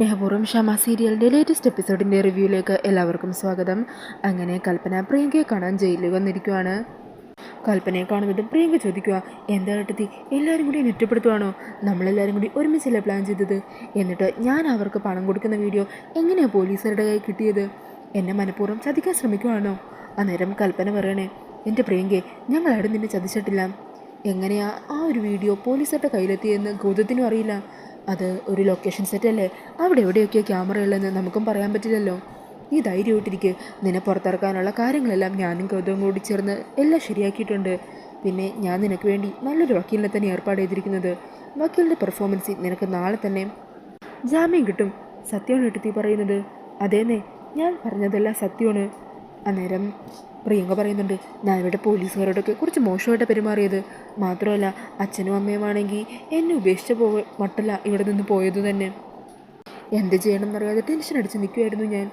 സ്നേഹപൂർവം ഷമ സീരിയലിന്റെ ലേറ്റസ്റ്റ് എപ്പിസോഡിന്റെ റിവ്യൂയിലേക്ക് എല്ലാവർക്കും സ്വാഗതം. അങ്ങനെ കൽപ്പന പ്രിയങ്കയെ കാണാൻ ജയിലിൽ വന്നിരിക്കുവാണ്. കൽപ്പനയെ കാണുന്നതും പ്രിയങ്ക ചോദിക്കുക എന്താ ഏട്ടത്തി എല്ലാവരും കൂടി നെറ്റപ്പെടുത്തുവാണോ നമ്മളെല്ലാവരും കൂടി ഒരുമിച്ചല്ലേ പ്ലാൻ ചെയ്തത്? എന്നിട്ട് ഞാൻ അവർക്ക് പണം കൊടുക്കുന്ന വീഡിയോ എങ്ങനെയാണ് പോലീസുകാരുടെ കയ്യിൽ കിട്ടിയത്? എന്നെ മനഃപൂർവം ചതിക്കാൻ ശ്രമിക്കുവാണോ? അന്നേരം കൽപ്പന പറയണേ എന്റെ പ്രിയങ്കയെ ഞങ്ങളാരും നിന്നെ ചതിച്ചിട്ടില്ല. എങ്ങനെയാ ആ ഒരു വീഡിയോ പോലീസുകാരുടെ കയ്യിലെത്തിയെന്ന് ഗൗതത്തിനും അറിയില്ല. അത് ഒരു ലൊക്കേഷൻ സെറ്റ് അല്ലേ? അവിടെ എവിടെയൊക്കെയോ ക്യാമറ ഉള്ളതെന്ന് നമുക്കും പറയാൻ പറ്റില്ലല്ലോ. നീ ധൈര്യമായിട്ടിരിക്കുക നിന്നെ പുറത്തിറക്കാനുള്ള കാര്യങ്ങളെല്ലാം ഞാനും ഗൗതവും കൂടി ചേർന്ന് എല്ലാം ശരിയാക്കിയിട്ടുണ്ട്. പിന്നെ ഞാൻ നിനക്ക് വേണ്ടി നല്ലൊരു വക്കീലിനെ തന്നെ ഏർപ്പാട് ചെയ്തിരിക്കുന്നത്. വക്കീലിന്റെ പെർഫോമൻസ് നിനക്ക് നാളെ തന്നെ ജാമ്യം കിട്ടും. സത്യമാണ് എടുത്തി പറയുന്നത്. അതേന്നെ ഞാൻ പറഞ്ഞതെല്ലാം സത്യമാണ് അന്നേരം പ്രിയങ്ക പറയുന്നുണ്ട് ഞാനിവിടെ പോലീസുകാരോടൊക്കെ കുറച്ച് മോശമായിട്ട് പെരുമാറിയത്. മാത്രമല്ല അച്ഛനും അമ്മയുമാണെങ്കിൽ എന്നെ ഉപേക്ഷിച്ച പോ മട്ടല്ല ഇവിടെ നിന്ന് പോയത് തന്നെ. എന്ത് ചെയ്യണം എന്നറിയാതെ ടെൻഷൻ അടിച്ച് നിൽക്കുമായിരുന്നു ഞാൻ.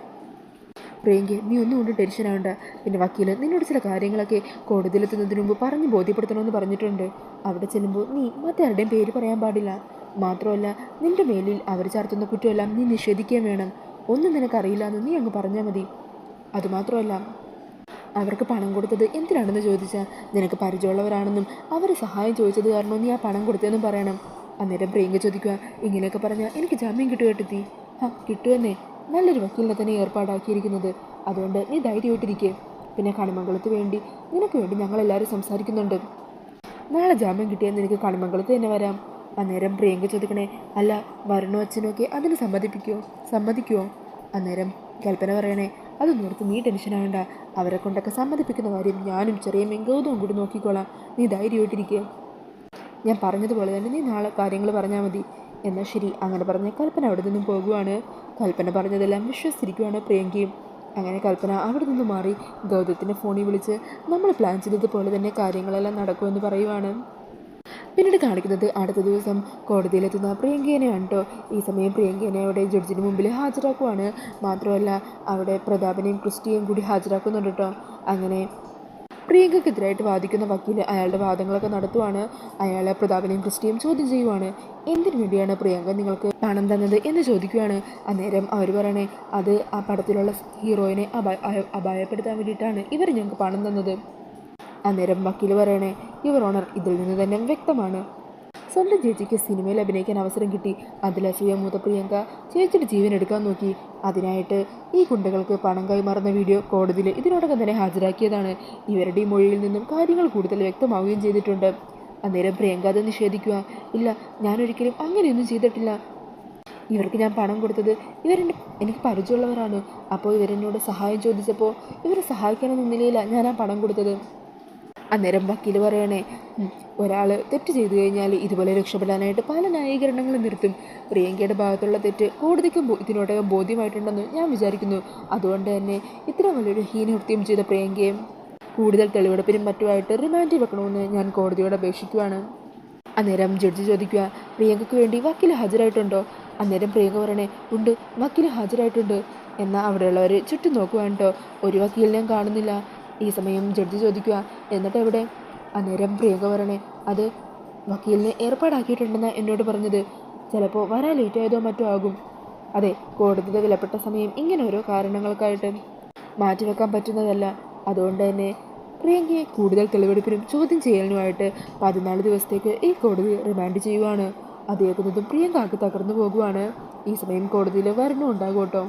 പ്രിയങ്ക നീ ഒന്നും കൊണ്ട് ടെൻഷൻ ആവണ്ട. പിന്നെ വക്കീൽ നിന്നോട് ചില കാര്യങ്ങളൊക്കെ കോടതിയിലെത്തുന്നതിന് മുമ്പ് പറഞ്ഞ് ബോധ്യപ്പെടുത്തണമെന്ന് പറഞ്ഞിട്ടുണ്ട്. അവിടെ ചെല്ലുമ്പോൾ നീ മറ്റാരുടെയും പേര് പറയാൻ പാടില്ല. മാത്രമല്ല നിന്റെ മേലിൽ അവർ ചാർത്തുന്ന കുറ്റമെല്ലാം നീ നിഷേധിക്കാൻ വേണം. ഒന്നും നിനക്കറിയില്ല എന്ന് നീ അങ്ങ് പറഞ്ഞാൽ മതി. അതുമാത്രമല്ല അവർക്ക് പണം കൊടുത്തത് എന്തിനാണെന്ന് ചോദിച്ചാൽ നിനക്ക് പരിചയമുള്ളവരാണെന്നും അവർ സഹായം ചോദിച്ചത് കാരണം നീ ആ പണം കൊടുത്തതെന്നും പറയണം. അന്നേരം പ്രിയങ്ക ചോദിക്കുക ഇങ്ങനെയൊക്കെ പറഞ്ഞാൽ എനിക്ക് ജാമ്യം കിട്ടുക കേട്ടെത്തി ആ കിട്ടുമെന്നേ നല്ലൊരു വക്കീലിനെ തന്നെ ഏർപ്പാടാക്കിയിരിക്കുന്നത്. അതുകൊണ്ട് നീ ധൈര്യമായിട്ടിരിക്കേ. പിന്നെ കണിമംഗലത്ത് വേണ്ടി നിനക്ക് വേണ്ടി ഞങ്ങളെല്ലാവരും സംസാരിക്കുന്നുണ്ട്. നാളെ ജാമ്യം കിട്ടിയാൽ നിനക്ക് കണിമംഗലത്ത് തന്നെ വരാം. അന്നേരം പ്രിയങ്ക ചോദിക്കണേ അല്ല വരണോ അച്ഛനോ ഒക്കെ അതിന് സമ്മതിപ്പിക്കുമോ സമ്മതിക്കുമോ അന്നേരം കൽപ്പന പറയണേ അത് നോർത്ത് നീ ടെൻഷൻ ആവേണ്ട. അവരെ കൊണ്ടൊക്കെ സമ്മതിപ്പിക്കുന്ന കാര്യം ഞാനും ചെറിയ മെങ്കൗതവും കൂടി നോക്കിക്കോളാം. നീ ധൈര്യമായിട്ടിരിക്കുക ഞാൻ പറഞ്ഞതുപോലെ തന്നെ നീ നാളെ കാര്യങ്ങൾ പറഞ്ഞാൽ മതി. എന്നാൽ ശരി അങ്ങനെ പറഞ്ഞ കൽപ്പന അവിടെ നിന്നും പോകുവാണ്. കൽപ്പന പറഞ്ഞതെല്ലാം വിശ്വസിച്ചിരിക്കുവാണ് പ്രിയങ്കയും അങ്ങനെ കൽപ്പന അവിടെ നിന്ന് മാറി ഗൗതത്തിന്റെ ഫോണിൽ വിളിച്ച് നമ്മൾ പ്ലാൻ ചെയ്തതുപോലെ തന്നെ കാര്യങ്ങളെല്ലാം നടക്കുമെന്ന് പറയുവാണ്. പിന്നീട് കാണിക്കുന്നത് അടുത്ത ദിവസം കോടതിയിലെത്തുന്ന പ്രിയങ്കേനെയാണ് കേട്ടോ ഈ സമയം പ്രിയങ്കേനെ അവിടെ ജഡ്ജിന് മുമ്പിൽ ഹാജരാക്കുവാണ്. മാത്രമല്ല അവിടെ പ്രതാപനെയും ക്രിസ്റ്റിയെയും കൂടി ഹാജരാക്കുന്നുണ്ട് കേട്ടോ അങ്ങനെ പ്രിയങ്കക്കെതിരായിട്ട് വാദിക്കുന്ന വക്കീൽ അയാളുടെ വാദങ്ങളൊക്കെ നടത്തുവാണ്. അയാളെ പ്രതാപനെയും ക്രിസ്റ്റിയും ചോദ്യം ചെയ്യുവാണ്. എന്തിനു വേണ്ടിയാണ് പ്രിയങ്ക നിങ്ങൾക്ക് പണം തന്നത് എന്ന് ചോദിക്കുകയാണ് അന്നേരം അവർ പറയണേ അത് ആ പടത്തിലുള്ള ഹീറോയിനെ അപായ അപായപ്പെടുത്താൻ വേണ്ടിയിട്ടാണ് ഇവർ ഞങ്ങൾക്ക് പണം തന്നത്. അന്നേരം വക്കീൽ പറയണേ യുവർ ഓണർ ഇതിൽ നിന്ന് തന്നെ വ്യക്തമാണ്. സ്വന്തം ചേച്ചിക്ക് സിനിമയിൽ അഭിനയിക്കാൻ അവസരം കിട്ടി. അതിലസൂയ മൂത്ത പ്രിയങ്ക ചേച്ചിയുടെ ജീവൻ എടുക്കാൻ നോക്കി. അതിനായിട്ട് ഈ ഗുണ്ടകൾക്ക് പണം കൈമാറുന്ന വീഡിയോ കോടതിയിൽ ഇതിനോടകം തന്നെ ഹാജരാക്കിയതാണ്. ഇവരുടെ മൊഴിയിൽ നിന്നും കാര്യങ്ങൾ കൂടുതൽ വ്യക്തമാവുകയും ചെയ്തിട്ടുണ്ട്. അന്നേരം പ്രിയങ്ക അത് നിഷേധിക്കുക. ഇല്ല ഞാനൊരിക്കലും അങ്ങനെയൊന്നും ചെയ്തിട്ടില്ല. ഇവർക്ക് ഞാൻ പണം കൊടുത്തത് ഇവരെന്നെ എനിക്ക് പരിചയമുള്ളവരാണ്. അപ്പോൾ ഇവരെന്നോട് സഹായം ചോദിച്ചപ്പോൾ ഇവരെ സഹായിക്കണമെന്ന നിലയിലാണ് ഞാൻ ആ പണം കൊടുത്തത്. അന്നേരം വക്കീൽ പറയണേ ഒരാൾ തെറ്റ് ചെയ്തു കഴിഞ്ഞാൽ ഇതുപോലെ രക്ഷപ്പെടാനായിട്ട് പല ന്യായീകരണങ്ങളും നിർത്തും പ്രിയങ്കയുടെ ഭാഗത്തുള്ള തെറ്റ് കോടതിക്കും ബോ- ഇതിനോടകം ബോധ്യമായിട്ടുണ്ടെന്ന് ഞാൻ വിചാരിക്കുന്നു. അതുകൊണ്ട് തന്നെ ഇത്ര വലിയൊരു ഹീനകൃത്യം ചെയ്ത പ്രിയങ്കയെ കൂടുതൽ തെളിവെടുപ്പിനും മറ്റുമായിട്ട് റിമാൻഡ് വെക്കണമെന്ന് ഞാൻ കോടതിയോട് അപേക്ഷിക്കുവാണ് അന്നേരം ജഡ്ജി ചോദിക്കുക പ്രിയങ്കയ്ക്ക് വേണ്ടി വക്കീൽ ഹാജരായിട്ടുണ്ടോ? അന്നേരം പ്രിയങ്ക പറയണേ ഉണ്ട് വക്കീൽ ഹാജരായിട്ടുണ്ട്. എന്നാൽ അവിടെയുള്ളവർ ചുറ്റും നോക്കുവാണ് കേട്ടോ ഒരു വക്കീലിനെയും കാണുന്നില്ല. ഈ സമയം ജഡ്ജി ചോദിക്കുക എന്നിട്ട് എവിടെ? അന്നേരം പ്രിയങ്ക പറയണേ അത് വക്കീലിനെ ഏർപ്പാടാക്കിയിട്ടുണ്ടെന്ന് എന്നോട് പറഞ്ഞത്. ചിലപ്പോൾ വരാൻ ലേറ്റ് ആയതോ മറ്റോ ആകും. അതെ കോടതിയുടെ വിലപ്പെട്ട സമയം ഇങ്ങനെ ഓരോ കാരണങ്ങൾക്കായിട്ട് മാറ്റിവെക്കാൻ പറ്റുന്നതല്ല. അതുകൊണ്ട് തന്നെ പ്രിയങ്കയെ കൂടുതൽ തെളിവെടുപ്പിനും ചോദ്യം ചെയ്യലിനുമായിട്ട് പതിനാല് ദിവസത്തേക്ക് ഈ കോടതി റിമാൻഡ് ചെയ്യുവാണ്. അതേക്കുന്നതും പ്രിയങ്കാക്ക് തകർന്നു പോകുവാണ്. ഈ സമയം കോടതിയിൽ വരണമുണ്ടാകും കേട്ടോ.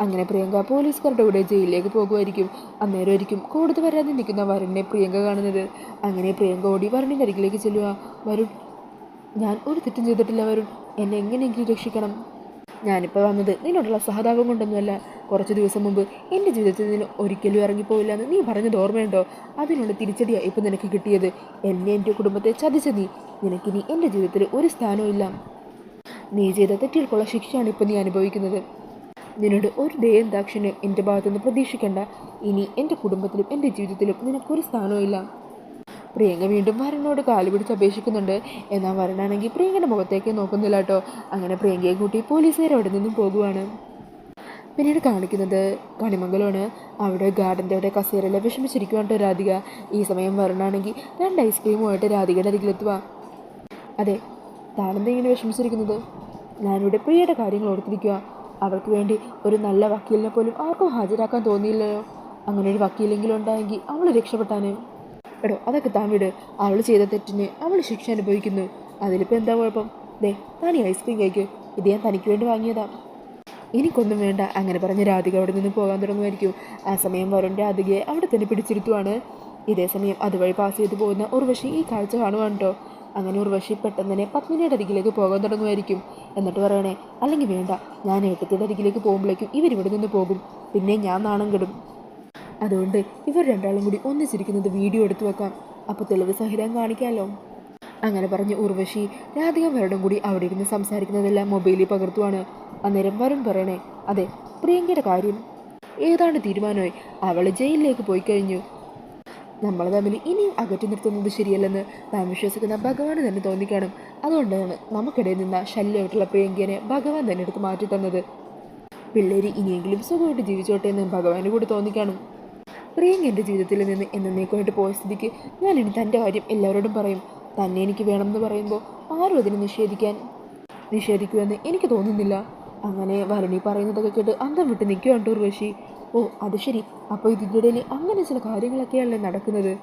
അങ്ങനെ പ്രിയങ്ക പോലീസുകാരുടെ കൂടെ ജയിലിലേക്ക് പോകുമായിരിക്കും. അന്നേരമായിരിക്കും കോടതി വരാതെ നിൽക്കുന്ന വരുണിനെ പ്രിയങ്ക കാണുന്നത്. അങ്ങനെ പ്രിയങ്ക ഓടി വരുണിന്റെ അരികിലേക്ക് ചെല്ലുക. വരുൺ ഞാൻ ഒരു തെറ്റും ചെയ്തിട്ടില്ല വരുൺ. എന്നെ എങ്ങനെയെങ്കിലും രക്ഷിക്കണം. ഞാനിപ്പോൾ വന്നത് നിന്നോടുള്ള സഹതാപം കൊണ്ടൊന്നുമല്ല. കുറച്ച് ദിവസം മുമ്പ് എന്റെ ജീവിതത്തിൽ നിന്ന് ഒരിക്കലും ഇറങ്ങിപ്പോയില്ല എന്ന് നീ പറഞ്ഞത് ഓർമ്മയുണ്ടോ? അതിനുള്ള തിരിച്ചടിയാണ് ഇപ്പം നിനക്ക് കിട്ടിയത്. എന്നെ എന്റെ കുടുംബത്തെ ചതിച്ച നീ. നിനക്കിനി എന്റെ ജീവിതത്തിൽ ഒരു സ്ഥാനവും ഇല്ല. നീ ചെയ്ത തെറ്റുകൾക്കുള്ള ശിക്ഷയാണ് ഇപ്പം നീ അനുഭവിക്കുന്നത്. നിന്നോട് ഒരു ദയ ദാക്ഷിണ്യം എന്റെ ഭാഗത്തുനിന്ന് പ്രതീക്ഷിക്കേണ്ട. ഇനി എന്റെ കുടുംബത്തിലും എന്റെ ജീവിതത്തിലും നിനക്കൊരു സ്ഥാനവും ഇല്ല. പ്രിയങ്ക വീണ്ടും വരനോട് കാൽ പിടിച്ച് അപേക്ഷിക്കുന്നുണ്ട്. എന്നാൽ വരനാണെങ്കിൽ പ്രിയങ്കയുടെ മുഖത്തേക്ക് നോക്കുന്നില്ല കേട്ടോ. അങ്ങനെ പ്രിയങ്കയെ കൂട്ടി പോലീസുകാർ അവിടെ നിന്നും പോകുവാണ്. പിന്നീട് കാണിക്കുന്നത് കണിമംഗലമാണ്. അവിടെ ഗാർഡന്റെ അവിടെ കസേരയിൽ വിഷമിച്ചിരിക്കുവാണ് രാധിക. ഈ സമയം വരണാണെങ്കിൽ രണ്ട് ഐസ്ക്രീമുമായിട്ട് രാധികയുടെ അരികിലെത്തുക അതെ താനെന്താ ഇങ്ങനെ വിഷമിച്ചിരിക്കുന്നത്? ഞാനിവിടെ പ്രിയയുടെ കാര്യങ്ങൾ ഓർത്തിരിക്കുക അവൾക്ക് വേണ്ടി ഒരു നല്ല വക്കീലിനെ പോലും ആർക്കും ഹാജരാക്കാൻ തോന്നിയില്ലല്ലോ. അങ്ങനെ ഒരു വക്കീലെങ്കിലും ഉണ്ടായെങ്കിൽ അവൾ രക്ഷപ്പെട്ടാനേ. എടോ അതൊക്കെ താൻ വിട്. അവൾ ചെയ്ത തെറ്റിന് അവൾ ശിക്ഷ അനുഭവിക്കുന്നു. അതിലിപ്പോൾ എന്താ കുഴപ്പം? ദേ താൻ ഈ ഐസ്ക്രീം കഴിക്ക്. ഇത് ഞാൻ തനിക്ക് വേണ്ടി വാങ്ങിയതാ. എനിക്കൊന്നും വേണ്ട. അങ്ങനെ പറഞ്ഞ് രാധിക അവിടെ നിന്ന് പോകാൻ തുടങ്ങുമായിരിക്കും. ആ സമയം വരുൺ രാധികയെ അവിടെ തന്നെ പിടിച്ചിരുത്തുവാണ്. ഇതേ സമയം അതുവഴി പാസ് ചെയ്തു പോകുന്ന ഉർവശി ഈ കാഴ്ച കാണുവാണ് കേട്ടോ അങ്ങനെ ഉർവശി പെട്ടെന്ന് തന്നെ പത്മിനിയുടെ അരികിലേക്ക് പോകാൻ തുടങ്ങുമായിരിക്കും. എന്നിട്ട് പറയണേ അല്ലെങ്കിൽ വേണ്ട ഞാൻ ഏട്ടത്തിയുടെ അരികിലേക്ക് പോകുമ്പോഴേക്കും ഇവരിവിടെ നിന്ന് പോകും. പിന്നെ ഞാൻ നാണം കെടും. അതുകൊണ്ട് ഇവർ രണ്ടാളും കൂടി ഒന്നിച്ചിരിക്കുന്നത് വീഡിയോ എടുത്തു വെക്കാം. അപ്പോൾ തെളിവ് സഹിതം കാണിക്കാമല്ലോ അങ്ങനെ പറഞ്ഞ് ഉർവശി രാധിക വരണം കൂടി അവിടെ ഇരുന്ന് സംസാരിക്കുന്നതെല്ലാം മൊബൈലിൽ പകർത്തുവാണ്. അന്നേരം വരുൺ പറയണേ അതെ പ്രിയങ്കയുടെ കാര്യം. ഏതാണ് തീരുമാനമായി. അവൾ ജയിലിലേക്ക് പോയി കഴിഞ്ഞു നമ്മൾ തമ്മിൽ ഇനിയും അകറ്റി നിർത്തുന്നത് ശരിയല്ലെന്ന് നാം വിശ്വസിക്കുന്ന ഭഗവാന് തന്നെ തോന്നിക്കാണും. അതുകൊണ്ടാണ് നമുക്കിടയിൽ നിന്ന് ശല്യമായിട്ടുള്ള പ്രിയങ്കിയനെ ഭഗവാൻ തന്നെ എടുത്ത് മാറ്റി തന്നത്. പിള്ളേര് ഇനിയെങ്കിലും സുഖമായിട്ട് ജീവിച്ചോട്ടെ എന്ന് ഭഗവാന് കൂടി തോന്നിക്കാണും. പ്രിയങ്കി എന്റെ ജീവിതത്തിൽ നിന്ന് എന്നേക്കുമായിട്ട് പോയ സ്ഥിതിക്ക് ഞാൻ ഇനി തന്റെ കാര്യം എല്ലാവരോടും പറയും. തന്നെ എനിക്ക് വേണമെന്ന് പറയുമ്പോൾ ആരും അതിനെ നിഷേധിക്കാൻ നിഷേധിക്കുമെന്ന് എനിക്ക് തോന്നുന്നില്ല. അങ്ങനെ വരണി പറയുന്നതൊക്കെ കേട്ട് അന്തം വിട്ട് നിൽക്കുകയാണ് ഉർവശി ഓ അത് ശരി. അപ്പോൾ ഇടയിൽ അങ്ങനെ ചില കാര്യങ്ങളൊക്കെയല്ലേ നടക്കുന്നത്.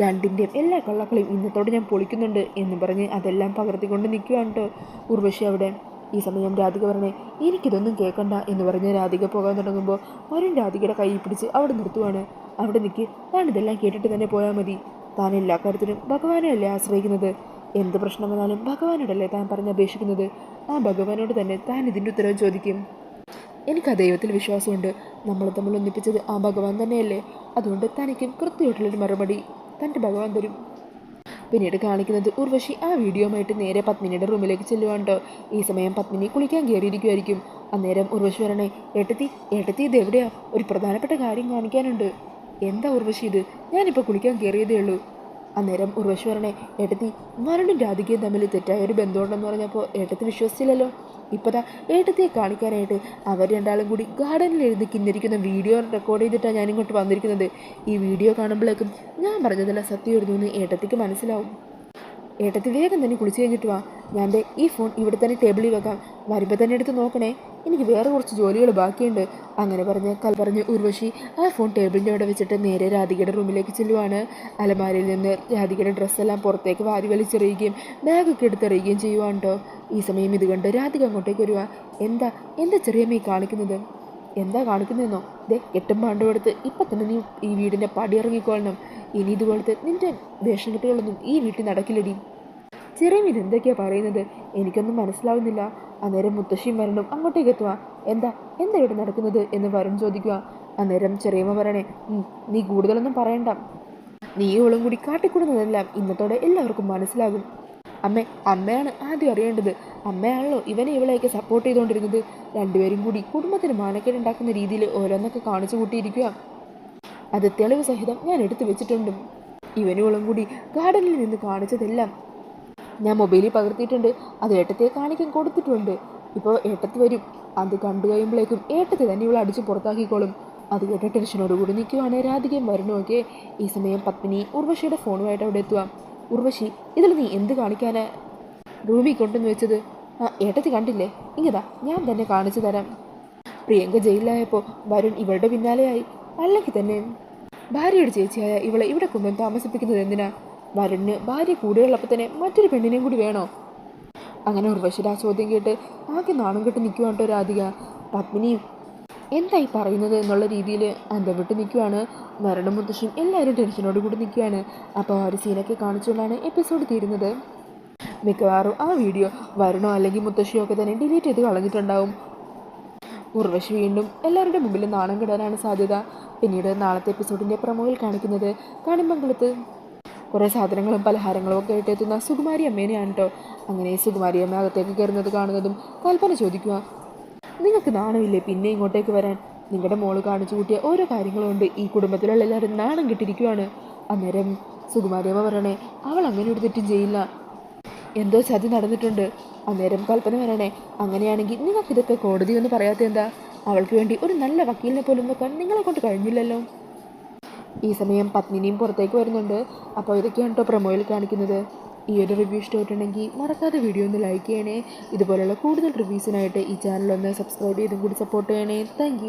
രണ്ടിന്റെയും എല്ലാ കള്ളക്കളയും ഇന്നത്തോടെ ഞാൻ പൊളിക്കുന്നുണ്ട് എന്ന് പറഞ്ഞ് അതെല്ലാം പകർത്തിക്കൊണ്ട് നിൽക്കുകയാണ് കേട്ടോ ഉർവശി അവിടെ. ഈ സമയം രാധിക പറഞ്ഞേ എനിക്കിതൊന്നും കേൾക്കണ്ട എന്ന് പറഞ്ഞ് രാധിക പോകാൻ തുടങ്ങുമ്പോൾ വരും രാധികയുടെ കൈ പിടിച്ച് അവിടെ നിർത്തുവാണ്. അവിടെ നിൽക്കി താൻ ഇതെല്ലാം കേട്ടിട്ട് തന്നെ പോയാൽ മതി. താൻ എല്ലാ കാര്യത്തിലും ഭഗവാനെ അല്ലേ ആശ്രയിക്കുന്നത്? എന്ത് പ്രശ്നം വന്നാലും ഭഗവാനോടല്ലേ താൻ പറഞ്ഞ് അപേക്ഷിക്കുന്നത്? ആ ഭഗവാനോട് തന്നെ താൻ ഇതിന്റെ ഉത്തരവ് ചോദിക്കും. എനിക്ക് ആ ദൈവത്തിൽ വിശ്വാസമുണ്ട്. നമ്മൾ തമ്മിൽ ഒന്നിപ്പിച്ചത് ആ ഭഗവാൻ തന്നെയല്ലേ? അതുകൊണ്ട് തനിക്കും കൃത്യമായിട്ടുള്ളൊരു മറുപടി തന്റെ ഭഗവാൻ തരും. പിന്നീട് കാണിക്കുന്നത് ഉർവശി ആ വീഡിയോയുമായിട്ട് നേരെ പത്മിനിയുടെ റൂമിലേക്ക് ചെല്ലുവാണ്ടോ ഈ സമയം പത്മിനി കുളിക്കാൻ കയറിയിരിക്കുമായിരിക്കും അന്നേരം ഉർവശി വരണേ ഏട്ടത്തി ഏട്ടത്തി ഇത് എവിടെയാ? ഒരു പ്രധാനപ്പെട്ട കാര്യം കാണിക്കാനുണ്ട്. എന്താ ഉർവശി ഇത്? ഞാനിപ്പോൾ കുളിക്കാൻ കയറിയതേ ഉള്ളൂ. അന്നേരം ഉർവശി വരണേ ഏട്ടത്തി മരണും രാധികയും തമ്മിൽ തെറ്റായ ഒരു ബന്ധമുണ്ടെന്ന് പറഞ്ഞപ്പോൾ ഏട്ടത്തി വിശ്വസിച്ചില്ലല്ലോ. ഇപ്പതാ ഏട്ടത്തിയെ കാണിക്കാനായിട്ട് അവർ രണ്ടാളും കൂടി ഗാർഡനിൽ എഴുതി കിന്നിരിക്കുന്ന വീഡിയോ റെക്കോർഡ് ചെയ്തിട്ടാണ് ഞാനിങ്ങോട്ട് വന്നിരിക്കുന്നത്. ഈ വീഡിയോ കാണുമ്പോഴേക്കും ഞാൻ പറഞ്ഞതെല്ലാം സത്യമായിരുന്നു എന്ന് ഏട്ടത്തിക്ക് മനസ്സിലാവും. ഏട്ടത്തി വേഗം തന്നെ കുളിച്ച് കഴിഞ്ഞിട്ട് വാ. ഞാൻ ഈ ഫോൺ ഇവിടെ തന്നെ ടേബിളിൽ വെക്കാം. വരുമ്പോൾ തന്നെ എടുത്ത് നോക്കണേ. എനിക്ക് വേറെ കുറച്ച് ജോലികൾ ബാക്കിയുണ്ട്. അങ്ങനെ പറഞ്ഞ് കൽ പറഞ്ഞ് ഉർവശി ആ ഫോൺ ടേബിളിന്റെ അവിടെ വെച്ചിട്ട് നേരെ രാധികയുടെ റൂമിലേക്ക് ചെല്ലുവാണ്. അലമാരയിൽ നിന്ന് രാധികയുടെ ഡ്രസ്സെല്ലാം പുറത്തേക്ക് വാരി വലിച്ചെറിയുകയും ബാഗൊക്കെ എടുത്തെറിയുകയും ചെയ്യുവാണ് കേട്ടോ ഈ സമയം ഇത് കണ്ട് രാധിക അങ്ങോട്ടേക്ക് വരുവാ. എന്താ? എന്താ ചെറിയമ്മ കാണിക്കുന്നത്? എന്താ കാണിക്കുന്നതെന്നോ? ദേ എട്ടും പാണ്ടും എടുത്ത് ഇപ്പം തന്നെ നീ ഈ വീടിന്റെ പടി ഇറങ്ങിക്കൊള്ളണം ഇനി ഇതുപോലത്തെ നിന്റെ വേഷം ഈ വീട്ടിൽ നടക്കില്ലടി. ചെറിയ എന്തൊക്കെയാ പറയുന്നത്? എനിക്കൊന്നും മനസ്സിലാവുന്നില്ല. അന്നേരം മുത്തശ്ശിയും മരണം അങ്ങോട്ടേക്ക് എത്തുക എന്താ? എന്താ ഇവിടെ നടക്കുന്നത്? എന്ന് വരൻ ചോദിക്കുക. അന്നേരം ചെറിയമ്മ പറയണേ "ഉം, നീ കൂടുതലൊന്നും പറയണ്ട. നീ ഇവളും കൂടി കാട്ടിക്കൂടുന്നതെല്ലാം ഇന്നത്തോടെ എല്ലാവർക്കും മനസ്സിലാകും. അമ്മ അമ്മയാണ് ആദ്യം അറിയേണ്ടത്. അമ്മയാണല്ലോ ഇവനെ ഇവളെയൊക്കെ സപ്പോർട്ട് ചെയ്തുകൊണ്ടിരുന്നത് രണ്ടുപേരും കൂടി കുടുംബത്തിന് മാനക്കേടുണ്ടാക്കുന്ന രീതിയിൽ ഓരോന്നൊക്കെ കാണിച്ചു കൂട്ടിയിരിക്കുക. അത് തെളിവ് സഹിതം ഞാൻ എടുത്തു വെച്ചിട്ടുണ്ട്. ഇവനുകളും കൂടി ഗാർഡനിൽ നിന്ന് കാണിച്ചതെല്ലാം ഞാൻ മൊബൈലിൽ പകർത്തിയിട്ടുണ്ട്. അത് ഏട്ടത്തെ കാണിക്കാൻ കൊടുത്തിട്ടുണ്ട്. ഇപ്പോൾ ഏട്ടത്ത് വരും. അത് കണ്ടു കഴിയുമ്പോഴേക്കും ഏട്ടത്തെ തന്നെ ഇവളെ അടിച്ച് പുറത്താക്കിക്കോളും. അത് കേട്ട ടെൻഷനോടുകൂടി നിൽക്കുവാണ് രാധികയും വരണമൊക്കെ. ഈ സമയം പത്മിനി ഉർവശിയുടെ ഫോണുമായിട്ട് അവിടെ എത്തുക ഉർവശി ഇതിൽ നീ എന്ത് കാണിക്കാനാ? റൂമിൽ കൊണ്ടുവന്ന് വെച്ചത്. ആ ഏട്ടത്തി കണ്ടില്ലേ? ഇങ്ങതാ ഞാൻ തന്നെ കാണിച്ചു തരാം. പ്രിയങ്ക ജയിലിലായപ്പോൾ വരുൺ ഇവളുടെ പിന്നാലെയായി. അല്ലെങ്കിൽ തന്നെ ഭാര്യയുടെ ചേച്ചിയായ ഇവളെ ഇവിടെ കൊണ്ടുവന്ന് താമസിപ്പിക്കുന്നത് എന്തിനാ? വരുണിന് ഭാര്യ കൂടെയുള്ളപ്പോൾ തന്നെ മറ്റൊരു പെണ്ണിനെയും കൂടി വേണോ? അങ്ങനെ ഉർവശിയുടെ ആ ചോദ്യം കേട്ട് ആകെ നാണം കെട്ട് നിൽക്കുവാണ്ടോ രാധിക. പത്മിനിയും എന്തായി പറയുന്നത് എന്നുള്ള രീതിയിൽ അന്തം വിട്ട് നിൽക്കുവാണ് മരണം മുത്തശ്ശിയും എല്ലാവരും ടെൻഷനോട് കൂടി നിൽക്കുകയാണ് അപ്പോൾ ആ ഒരു സീനൊക്കെ കാണിച്ചുകൊണ്ടാണ് എപ്പിസോഡ് തീരുന്നത്. മിക്കവാറും ആ വീഡിയോ വരണോ അല്ലെങ്കിൽ മുത്തശ്ശിയോ ഒക്കെ തന്നെ ഡിലീറ്റ് ചെയ്ത് കളഞ്ഞിട്ടുണ്ടാവും. ഉർവശി വീണ്ടും എല്ലാവരുടെ മുമ്പിൽ നാണം കെടാനാണ് സാധ്യത. പിന്നീട് നാളത്തെ എപ്പിസോഡിന്റെ പ്രമോയിൽ കാണിക്കുന്നത് കാണിമംഗളത്ത് കുറേ സാധനങ്ങളും പലഹാരങ്ങളും ഒക്കെ ആയിട്ട് എത്തുന്ന സുകുമാരി അമ്മേനെയാണ് കേട്ടോ അങ്ങനെ സുകുമാരി അമ്മ അകത്തേക്ക് കയറുന്നത് കാണുന്നതും കൽപ്പന ചോദിക്കുക. നിങ്ങൾക്ക് നാണമില്ലേ പിന്നെ ഇങ്ങോട്ടേക്ക് വരാൻ? നിങ്ങളുടെ മോൾ കാണിച്ചു കൂട്ടിയ ഓരോ കാര്യങ്ങളും ഉണ്ട്. ഈ കുടുംബത്തിലുള്ള എല്ലാവരും നാണം കിട്ടിയിരിക്കുവാണ് അന്നേരം സുകുമാരിയമ്മ പറയണേ അവൾ അങ്ങനെ ഒരു തെറ്റും ചെയ്യില്ല. എന്തോ ചതി നടന്നിട്ടുണ്ട്. അന്നേരം കൽപ്പന വരണേ അങ്ങനെയാണെങ്കിൽ നിങ്ങൾക്കിതൊക്കെ കോടതി എന്ന് പറയാത്ത എന്താ? അവൾക്ക് വേണ്ടി ഒരു നല്ല വക്കീലിനെ പോലും നോക്കാൻ നിങ്ങളെ കൊണ്ട് കഴിഞ്ഞില്ലല്ലോ. ഈ സമയം പത്മിനിയും പുറത്തേക്ക് വരുന്നുണ്ട്. അപ്പോൾ ഇതൊക്കെയാണ് കേട്ടോ പ്രൊമോയിൽ കാണിക്കുന്നത്. ഈ ഒരു റിവ്യൂ ഇഷ്ടമായിട്ടുണ്ടെങ്കിൽ മറക്കാതെ വീഡിയോ ഒന്ന് ലൈക്ക് ചെയ്യണേ. ഇതുപോലുള്ള കൂടുതൽ റിവ്യൂസിനായിട്ട് ഈ ചാനൽ ഒന്ന് സബ്സ്ക്രൈബ് ചെയ്തും കൂടി സപ്പോർട്ട് ചെയ്യണേ. താങ്ക്